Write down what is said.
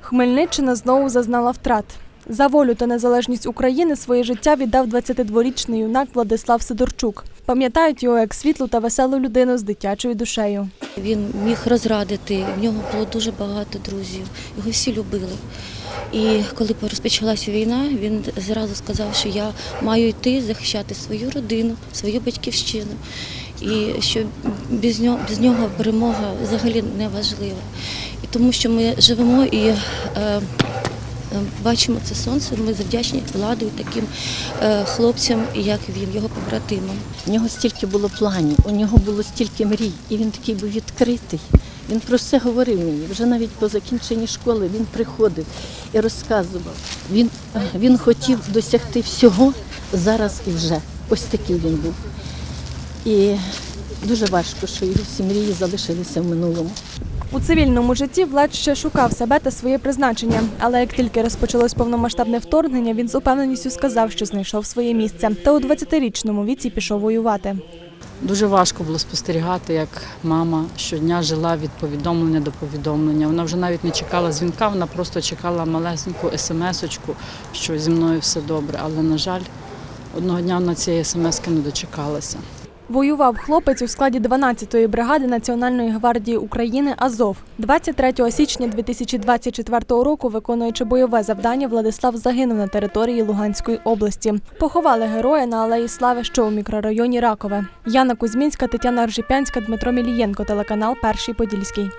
Хмельниччина знову зазнала втрат. За волю та незалежність України своє життя віддав 22-річний юнак Владислав Сидорчук. Пам'ятають його як світлу та веселу людину з дитячою душею. Він міг розрадити, в нього було дуже багато друзів, його всі любили. І коли розпочалася війна, він зразу сказав, що я маю йти захищати свою родину, свою батьківщину. І що без нього, без нього перемога взагалі не важлива. Тому що ми живемо і е, е, бачимо це сонце, ми завдячні владою таким е, хлопцям, як він, його побратимам. У нього стільки було планів, у нього було стільки мрій, і він такий був відкритий. Він про все говорив мені. Вже навіть по закінченні школи він приходив і розказував. Він, він хотів досягти всього зараз і вже. Ось такий він був. І дуже важко, що його всі мрії залишилися в минулому. У цивільному житті Влад ще шукав себе та своє призначення. Але як тільки розпочалось повномасштабне вторгнення, він з упевненістю сказав, що знайшов своє місце. Та у 20-річному віці пішов воювати. Дуже важко було спостерігати, як мама щодня жила від повідомлення до повідомлення. Вона вже навіть не чекала дзвінка, вона просто чекала малесеньку смс-очку, що зі мною все добре. Але, на жаль, одного дня вона цієї смс-ки не дочекалася. Воював хлопець у складі 12-ї бригади Національної гвардії України Азов. 23 січня 2024 року, виконуючи бойове завдання, Владислав загинув на території Луганської області. Поховали героя на алеї Слави, що у мікрорайоні Ракове. Яна Кузьмінська, Тетяна Ржипянська, Дмитро Мілієнко, телеканал Перший Подільський.